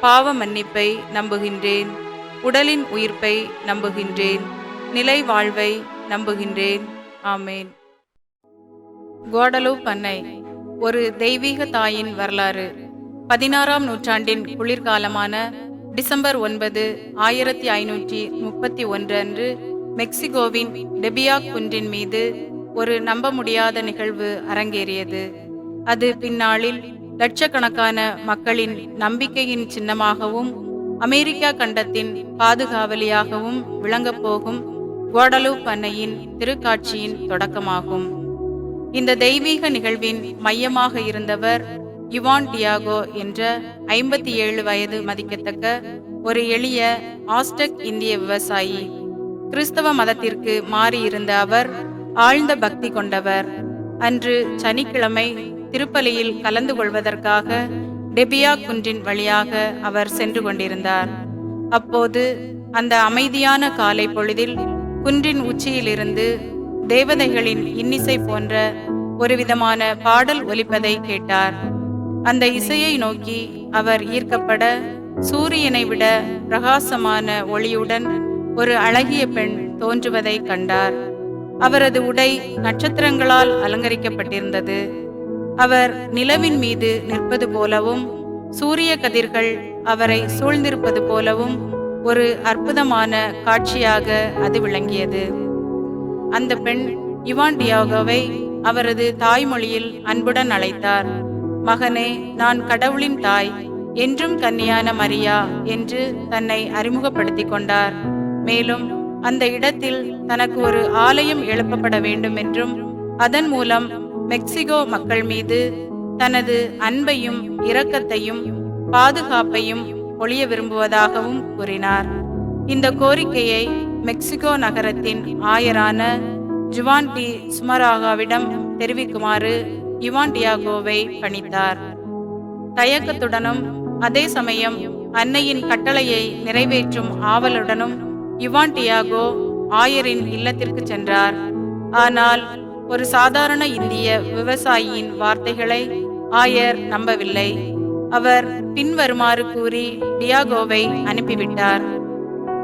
பாவ மன்னிப்பை நம்புகின்றேன். உடலின் உயிர்ப்பை நம்புகின்றேன். நிலை வாழ்வை நம்புகின்றேன். ஆமேன். கோடலு பண்ணை ஒரு தெய்வீக தாயின் வரலாறு. பதினாறாம் நூற்றாண்டின் குளிர்காலமான டிசம்பர் ஒன்பது ஆயிரத்தி ஐநூற்றி முப்பத்தி ஒன்று அன்று மெக்சிகோவின் டெபியாக் குன்றின் மீது ஒரு நம்ப முடியாத நிகழ்வு அரங்கேறியது. அது பின்னாளில் லட்சக்கணக்கான மக்களின் நம்பிக்கையின் சின்னமாகவும் அமெரிக்கா கண்டத்தின் பாதுகாவலியாகவும் விளங்கப் போகும் குவாடலூப் அன்னையின் திருக்காட்சியின் தொடக்கமாகும். இந்த தெய்வீக நிகழ்வின் மையமாக இருந்தவர் யுவான் டியாகோ என்ற ஐம்பத்தி ஏழு வயது மதிக்கத்தக்க ஒரு எளிய ஆஸ்டக் இந்திய விவசாயி. கிறிஸ்தவ மதத்திற்கு மாறியிருந்த அவர் ஆழ்ந்த பக்தி கொண்டவர். அன்று சனிக்கிழமை திருப்பலியில் கலந்து கொள்வதற்காக டெபியா குன்றின் வழியாக அவர் சென்று கொண்டிருந்தார். அப்போது அந்த அமைதியான காலை பொழுதில் குன்றின் உச்சியிலிருந்து தேவதைகளின் இன்னிசை போன்ற ஒரு விதமான பாடல் ஒலிப்பதை கேட்டார். அந்த இசையை நோக்கி அவர் ஈர்க்கப்பட சூரியனை விட பிரகாசமான ஒளியுடன் ஒரு அழகிய பெண் தோன்றுவதை கண்டார். அவரது உடை நட்சத்திரங்களால் அலங்கரிக்கப்பட்டிருந்தது. அவர் நிலவின் மீது நிற்பது போலவும் சூரிய கதிர்கள் அவரை சூழ்ந்திருப்பது போலவும் ஒரு அற்புதமான காட்சியாக அது விளங்கியது. அந்த பெண் இவான் டியாகோவை அவரது தாய்மொழியில் அன்புடன் அழைத்தார். மகனே நான் கடவுளின் தாய் என்றும் கன்னியான மரியா என்று தன்னை அறிமுகப்படுத்திக் கொண்டார். மேலும் அந்த இடத்தில் தனக்கு ஒரு ஆலயம் எழுப்பப்பட வேண்டும் என்றும் அதன் மூலம் மெக்சிகோ மக்கள் மீது தனது அன்பையும் இரக்கத்தையும் பாதுகாப்பையும் பொழிய விரும்புவதாகவும் கூறினார். இந்த கோரிக்கையை மெக்சிகோ நகரத்தின் ஆயரான ஜுவான் டி சுமராகாவிடம் தெரிவிக்குமாறு யுவான் டியாகோவை பணித்தார். தயக்கத்துடனும் அதே சமயம் அன்னையின் கட்டளையை நிறைவேற்றும் ஆவலுடனும் யுவான் டியாகோ ஆயரின் இல்லத்திற்கு சென்றார். ஆனால் ஒரு சாதாரண இந்திய விவசாயியின் வார்த்தைகளை ஆயர் நம்பவில்லை. அவர் பின்வருமாறு கூறி டியாகோவை அனுப்பிவிட்டார்.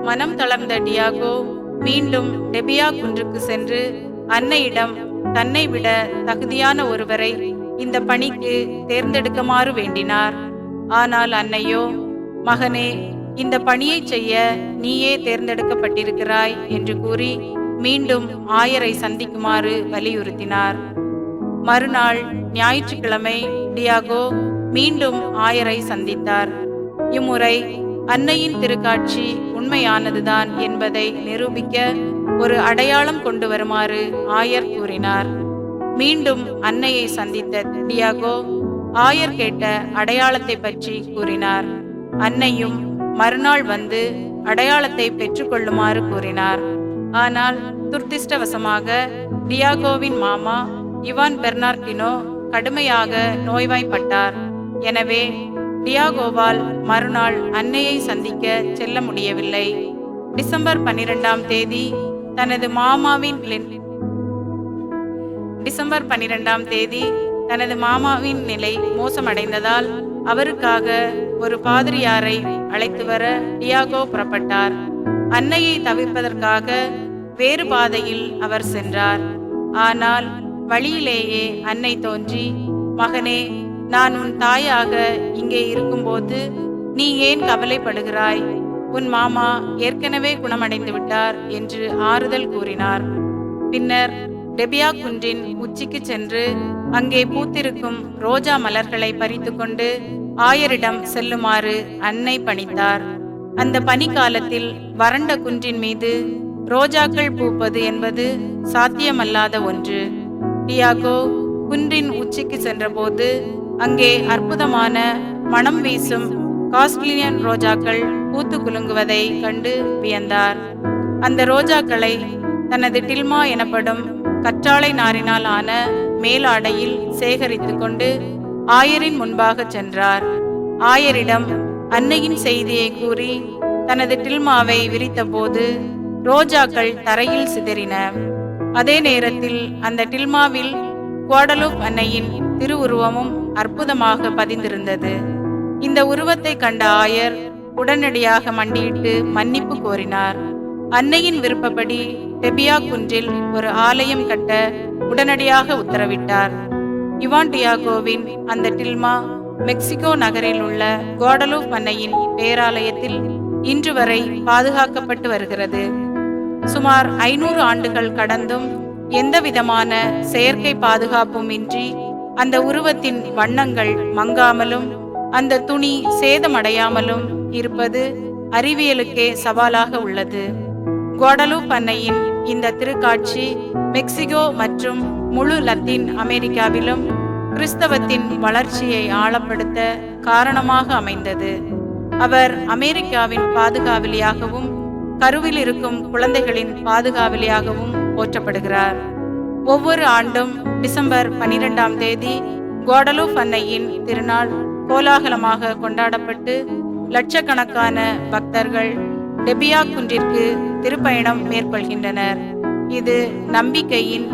மனம் தளர்ந்த டியாகோ மீண்டும் டெபியா குன்றுக்கு சென்று அன்னையிடம் தன்னை விட தகுதியான ஒருவரை இந்த பணிக்கு தேர்ந்தெடுக்குமாறு வேண்டினார். ஆனால் அன்னையோ மகனே இந்த பணியை செய்ய நீயே தேர்ந்தெடுக்கப்பட்டிருக்கிறாய் என்று கூறி மீண்டும் ஆயரை சந்திக்குமாறு வலியுறுத்தினார். மறுநாள் ஞாயிற்றுக்கிழமை டியாகோ மீண்டும் ஆயரை சந்தித்தார். இம்முறை அன்னையின் திருக்காட்சி உண்மையானதுதான் என்பதை நிரூபிக்க ஒரு அடையாளம் கொண்டு வருமாறு ஆயர் கூறினார். மீண்டும் அன்னையை சந்தித்த டியாகோ ஆயர் கேட்ட அடையாளத்தை பற்றி கூறினார். அன்னையும் மறுநாள் வந்து அடையாளத்தை பெற்றுக்கொள்ளுமாறு கூறினார். ஆனால் துர்திஷ்டவசமாக டியாகோவின் மாமா இவான் பெர்னார்டினோ கடுமையாக நோய்வாய்ப்பட்டார். எனவே டியாகோவால் மறுநாள் அன்னையை சந்திக்க செல்ல முடியவில்லை. டிசம்பர் பன்னிரெண்டாம் தேதி தனது மாமாவின் டிசம்பர் பன்னிரெண்டாம் தேதி தனது மாமாவின் நிலை மோசமடைந்ததால் அவருக்காக ஒரு பாதிரியாரை அழைத்து வர டியாகோ புறப்பட்டார். அன்னையை தவிர்ப்பதற்காக வேறு பாதையில் அவர் சென்றார். ஆனால் வழியிலேயே அன்னை தோன்றி மகனே நான் உன் தாயாக இங்கே இருக்கும்போது நீ ஏன் கவலைப்படுகிறாய்? உன் மாமா ஏற்கனவே குணமடைந்து விட்டார் என்று ஆறுதல் கூறினார். பின்னர் டெபியா குன்றின் உச்சிக்கு சென்று அங்கே பூத்திருக்கும் ரோஜா மலர்களை பறித்துக்கொண்டு ஆயரிடம் செல்லுமாறு அன்னை பணித்தார். அந்த பனிக்காலத்தில் வறண்ட குன்றின் மீது ரோஜாக்கள் பூப்பது என்பது சாத்தியமல்லாத ஒன்று. டியாகோ குன்றின் உச்சிக்கு சென்றபோது அங்கே அற்புதமான மனம் வீசும் காஸ்ட்லியன் ரோஜாக்கள் பூத்து குலுங்குவதை கண்டு வியந்தார். அந்த ரோஜாக்களை தனது டில்மா எனப்படும் கற்றாழை நாரினால் ஆன மேலாடையில் சேகரித்து கொண்டு ஆயரின் முன்பாக சென்றார். ஆயரிடம் அன்னையின் செய்தியை கூறி தனது டில்மாவை விரித்தபோது ரோஜாக்கள் தரையில் சிதறின. அதே நேரத்தில் அந்த டில்மாவில் குவாடலூப் அன்னையின் திருவுருவமும் அற்புதமாக பதிந்திருந்தது. இந்த உருவத்தை கண்ட ஆயர் உடனடியாக மண்டியிட்டு மன்னிப்பு கோரினார். அன்னையின் விருப்பப்படி டெபியா குன்றில் ஒரு ஆலயம் கட்ட உடனடியாக உத்தரவிட்டார். இவான் டியாகோவின் அந்த டில்மா மெக்சிகோ நகரில் உள்ள குவாடலூப் அன்னையின் பேராலயத்தில் இன்று வரை பாதுகாக்கப்பட்டு வருகிறது. சுமார் ஐநூறு ஆண்டுகள் கடந்தும் எந்தவிதமான செயற்கை பாதுகாப்பும் இன்றி அந்த உருவத்தின் வண்ணங்கள் மங்காமலும் அந்த துணி சேதமடையாமலும் இருப்பது அறிவியலுக்கே சவாலாக உள்ளது. குவாடலூப் அன்னையின் இந்த திருக்காட்சி மெக்சிகோ மற்றும் முழு லத்தீன் அமெரிக்காவிலும் கிறிஸ்தவத்தின் வளர்ச்சியை ஆழப்படுத்த காரணமாக அமைந்தது. அவர் அமெரிக்காவின் பாதுகாவலியாகவும் கருவில் இருக்கும் குழந்தைகளின் பாதுகாவலியாகவும் போற்றப்படுகிறார். ஒவ்வொரு ஆண்டும் டிசம்பர் பனிரெண்டாம் தேதி குவாடலூப் அன்னையின் திருநாள் கோலாகலமாக கொண்டாடப்பட்டு லட்சக்கணக்கான பக்தர்கள் டெபியா குன்றிற்கு திருப்பயணம் மேற்கொள்கின்றனர். இது நம்பிக்கையின்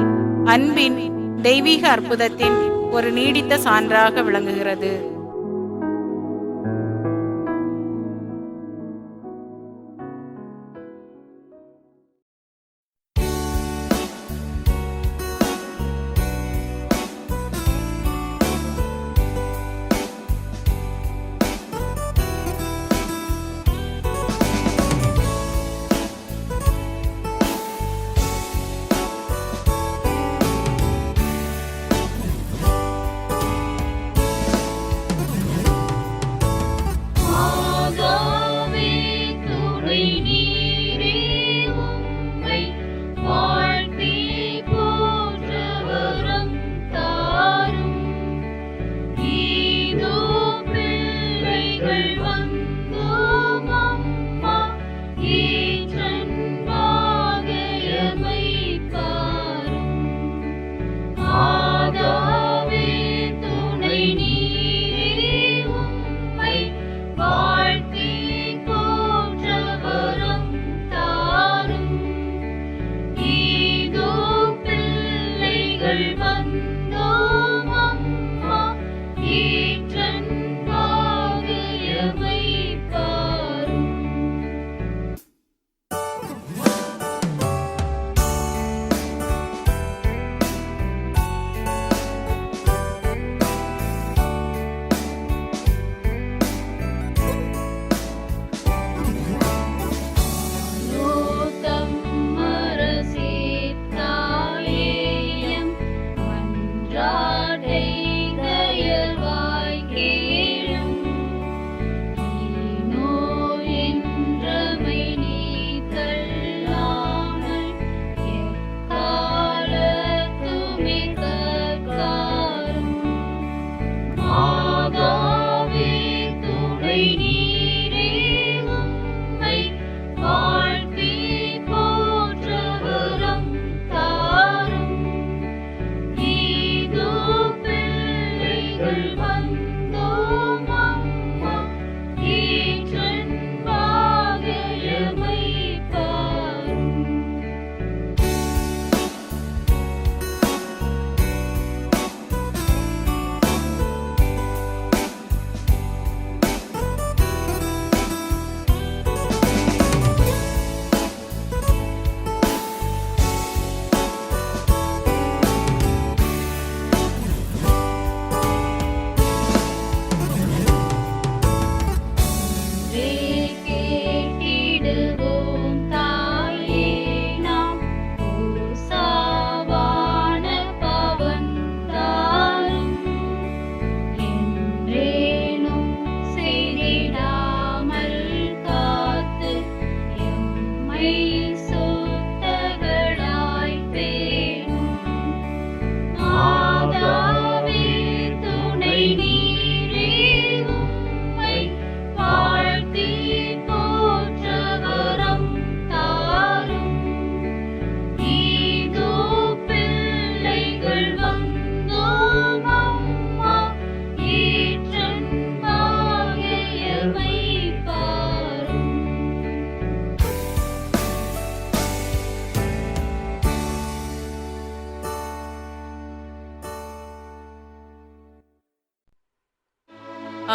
அன்பின் தெய்வீக அற்புதத்தின் ஒரு நீடித்த சான்றாக விளங்குகிறது.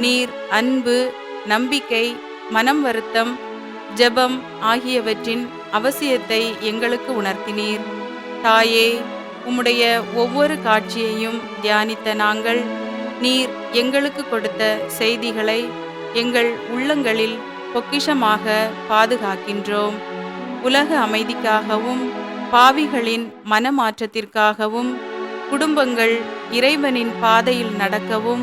நீர் அன்பு நம்பிக்கை மனம் வருத்தம் ஜெபம் ஆகியவற்றின் அவசியத்தை எங்களுக்கு உணர்த்தினீர். தாயே உம்முடைய ஒவ்வொரு காட்சியையும் தியானித்த நாங்கள் நீர் எங்களுக்கு கொடுத்த செய்திகளை எங்கள் உள்ளங்களில் பொக்கிஷமாக பாதுகாக்கின்றோம். உலக அமைதிக்காகவும் பாவிகளின் மனமாற்றத்திற்காகவும் குடும்பங்கள் இறைவனின் பாதையில் நடக்கவும்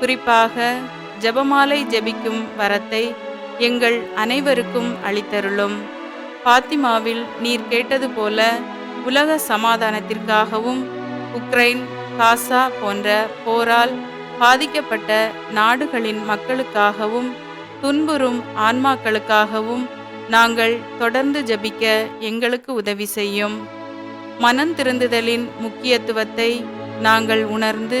குறிப்பாக ஜெபமாலை ஜெபிக்கும் வரத்தை எங்கள் அனைவருக்கும் அளித்தருளும். பாத்திமாவில் நீர் கேட்டது போல உலக சமாதானத்திற்காகவும் உக்ரைன் காசா போன்ற போரால் பாதிக்கப்பட்ட நாடுகளின் மக்களுக்காகவும் துன்புறும் ஆன்மாக்களுக்காகவும் நாங்கள் தொடர்ந்து ஜெபிக்க எங்களுக்கு உதவி செய்யும். மனம் திருந்துதலின் முக்கியத்துவத்தை நாங்கள் உணர்ந்து